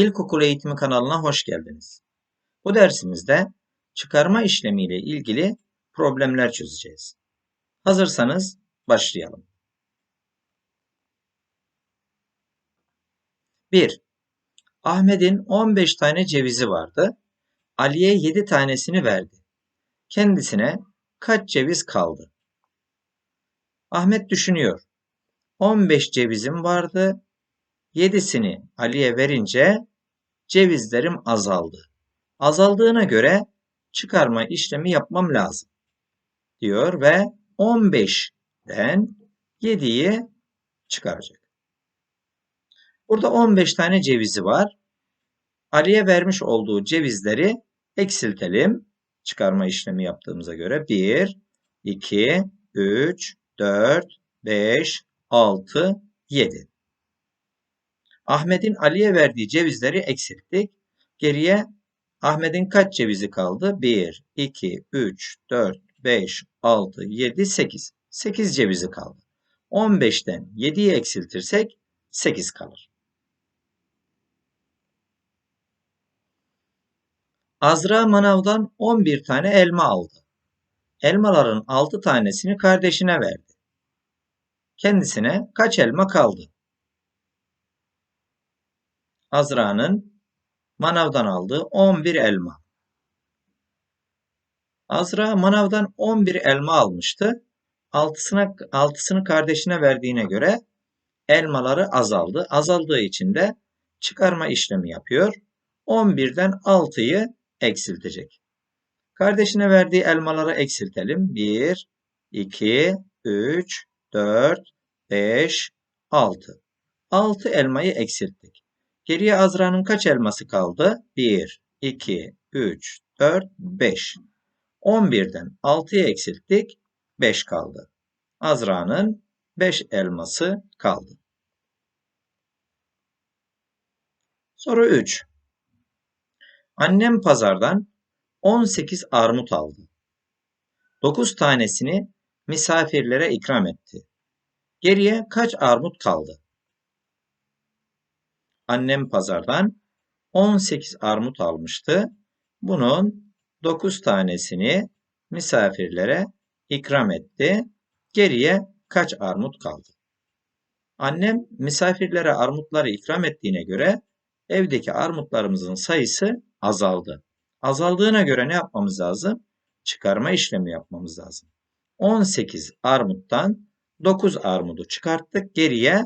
İlkokul Eğitimi kanalına hoş geldiniz. Bu dersimizde çıkarma işlemiyle ilgili problemler çözeceğiz. Hazırsanız başlayalım. 1. Ahmet'in 15 tane cevizi vardı. Ali'ye 7 tanesini verdi. Kendisine kaç ceviz kaldı? Ahmet düşünüyor. 15 cevizim vardı. 7'sini Ali'ye verince cevizlerim azaldı. Azaldığına göre çıkarma işlemi yapmam lazım. Diyor ve 15'den 7'yi çıkaracak. Burada 15 tane cevizi var. Ali'ye vermiş olduğu cevizleri eksiltelim. Çıkarma işlemi yaptığımıza göre 1, 2, 3, 4, 5, 6, 7. Ahmet'in Ali'ye verdiği cevizleri eksilttik. Geriye Ahmet'in kaç cevizi kaldı? 1, 2, 3, 4, 5, 6, 7, 8. 8 cevizi kaldı. 15'ten 7'yi eksiltirsek 8 kalır. Azra manavdan 11 tane elma aldı. Elmaların 6 tanesini kardeşine verdi. Kendisine kaç elma kaldı? Azra'nın manavdan aldığı 11 elma. Azra manavdan 11 elma almıştı. Altısına, altısını kardeşine verdiğine göre elmaları azaldı. Azaldığı için de çıkarma işlemi yapıyor. 11'den 6'yı eksiltecek. Kardeşine verdiği elmaları eksiltelim. 1, 2, 3, 4, 5, 6. 6 elmayı eksilttik. Geriye Azra'nın kaç elması kaldı? 1, 2, 3, 4, 5. 11'den 6'ya eksilttik. 5 kaldı. Azra'nın 5 elması kaldı. Soru 3. Annem pazardan 18 armut aldı. 9 tanesini misafirlere ikram etti. Geriye kaç armut kaldı? Annem pazardan 18 armut almıştı. Bunun 9 tanesini misafirlere ikram etti. Geriye kaç armut kaldı? Annem misafirlere armutları ikram ettiğine göre evdeki armutlarımızın sayısı azaldı. Azaldığına göre ne yapmamız lazım? Çıkarma işlemi yapmamız lazım. 18 armuttan 9 armudu çıkarttık. Geriye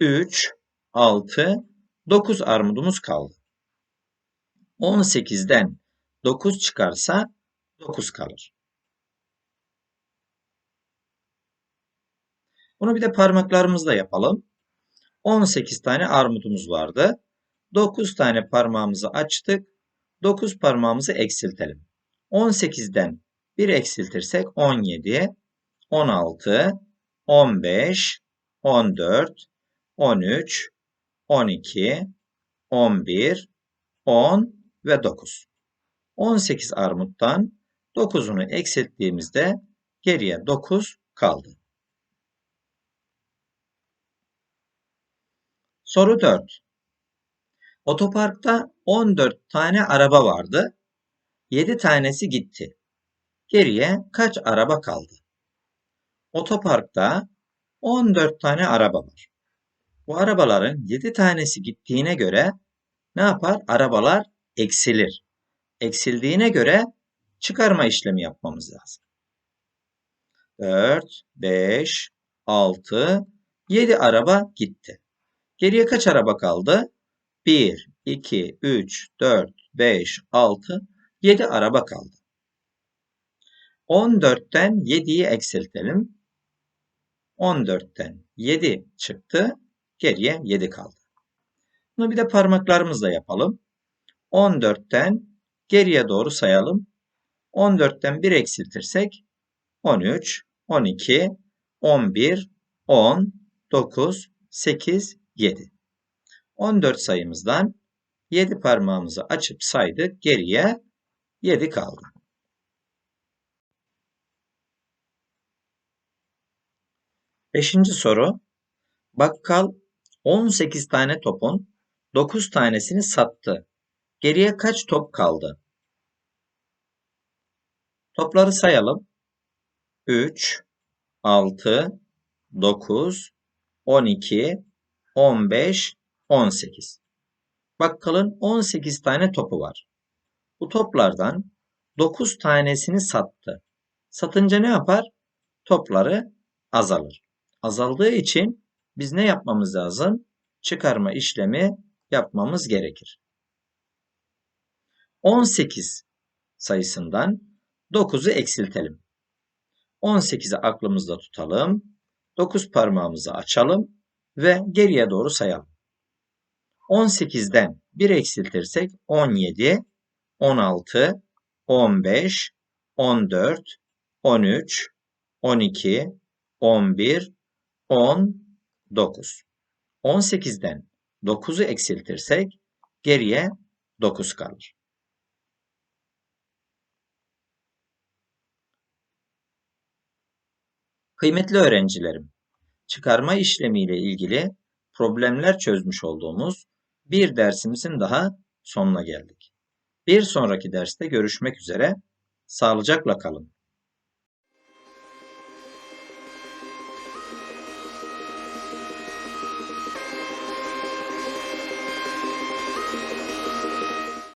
3, 6, 9 armudumuz kaldı. 18'den 9 çıkarsa 9 kalır. Bunu bir de parmaklarımızla yapalım. 18 tane armudumuz vardı. 9 tane parmağımızı açtık. 9 parmağımızı eksiltelim. 18'den 1 eksiltirsek 17, 16, 15, 14, 13, 12, 11, 10 ve 9. 18 armuttan 9'unu eksilttiğimizde geriye 9 kaldı. Soru 4. Otoparkta 14 tane araba vardı. 7 tanesi gitti. Geriye kaç araba kaldı? Otoparkta 14 tane araba var. Bu arabaların 7 tanesi gittiğine göre ne yapar? Arabalar eksilir. Eksildiğine göre çıkarma işlemi yapmamız lazım. 4, 5, 6, 7 araba gitti. Geriye kaç araba kaldı? 1, 2, 3, 4, 5, 6, 7 araba kaldı. 14'ten 7'yi eksiltelim. 14'ten 7 çıktı. Geriye 7 kaldı. Bunu bir de parmaklarımızla yapalım. 14'ten geriye doğru sayalım. 14'ten 1 eksiltirsek 13, 12, 11, 10, 9, 8, 7. 14 sayımızdan 7 parmağımızı açıp saydık. Geriye 7 kaldı. Beşinci soru. Bakkal 18 tane topun 9 tanesini sattı. Geriye kaç top kaldı? Topları sayalım. 3, 6, 9, 12, 15, 18. Bakkalın 18 tane topu var. Bu toplardan 9 tanesini sattı. Satınca ne yapar? Topları azalır. Azaldığı için biz ne yapmamız lazım? Çıkarma işlemi yapmamız gerekir. 18 sayısından 9'u eksiltelim. 18'i aklımızda tutalım. 9 parmağımızı açalım ve geriye doğru sayalım. 18'den 1 eksiltirsek 17, 16, 15, 14, 13, 12, 11, 10, 9. 18'den 9'u eksiltirsek geriye 9 kalır. Kıymetli öğrencilerim, çıkarma işlemiyle ilgili problemler çözmüş olduğumuz bir dersimizin daha sonuna geldik. Bir sonraki derste görüşmek üzere. Sağlıcakla kalın.